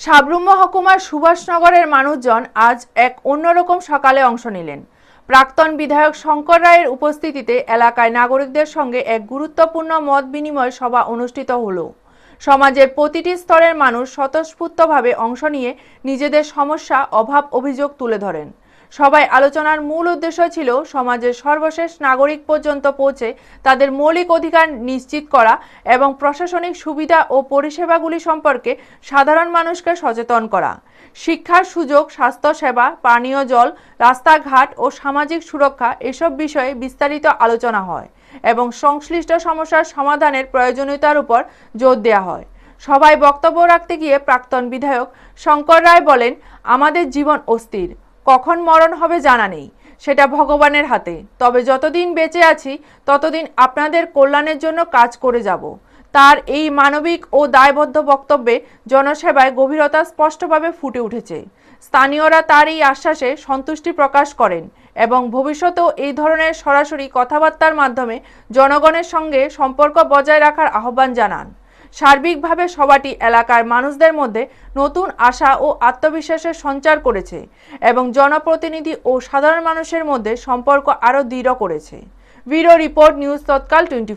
সাবরুম মহকুমার সুভাষনগরের মানুষজন আজ এক অন্যরকম সকালে অংশ নিলেন। প্রাক্তন বিধায়ক শঙ্কর রায়ের উপস্থিতিতে এলাকায় নাগরিকদের সঙ্গে এক গুরুত্বপূর্ণ মত বিনিময় সভা অনুষ্ঠিত হল। সমাজের প্রতিটি স্তরের মানুষ স্বতঃস্ফূর্তভাবে অংশ নিয়ে নিজেদের সমস্যা, অভাব, অভিযোগ তুলে ধরেন। সবাই আলোচনার মূল উদ্দেশ্য ছিল সমাজের সর্বশেষ নাগরিক পর্যন্ত পৌঁছে তাদের মৌলিক অধিকার নিশ্চিত করা এবং প্রশাসনিক সুবিধা ও পরিষেবাগুলি সম্পর্কে সাধারণ মানুষকে সচেতন করা। শিক্ষার সুযোগ, স্বাস্থ্যসেবা, পানীয় জল, রাস্তাঘাট ও সামাজিক সুরক্ষা এসব বিষয়ে বিস্তারিত আলোচনা হয় এবং সংশ্লিষ্ট সমস্যার সমাধানের প্রয়োজনীয়তার উপর জোর দেওয়া হয়। সবাই বক্তব্য রাখতে গিয়ে প্রাক্তন বিধায়ক শঙ্কর রায় বলেন, আমাদের জীবন অস্থির। কখন মরণ হবে জানা নেই। সেটা ভগবানের হাতে। তবে যতদিন বেঁচে আছি, ততদিন আপনাদের কল্যাণের জন্য কাজ করে যাব। তার এই মানবিক ও দায়বদ্ধ বক্তব্যে জনসেবায় গভীরতা স্পষ্টভাবে ফুটে উঠেছে। স্থানীয়রা তার এই আশ্বাসে সন্তুষ্টি প্রকাশ করেন এবং ভবিষ্যতেও এই ধরনের সরাসরি কথাবার্তার মাধ্যমে জনগণের সঙ্গে সম্পর্ক বজায় রাখার আহ্বান জানান। সার্বিকভাবে সবাটি এলাকার মানুষদের মধ্যে নতুন আশা ও আত্মবিশ্বাসের সঞ্চার করেছে এবং জনপ্রতিনিধি ও সাধারণ মানুষের মধ্যে সম্পর্ক আরও দৃঢ় করেছে। Bureau report news Tatkal twenty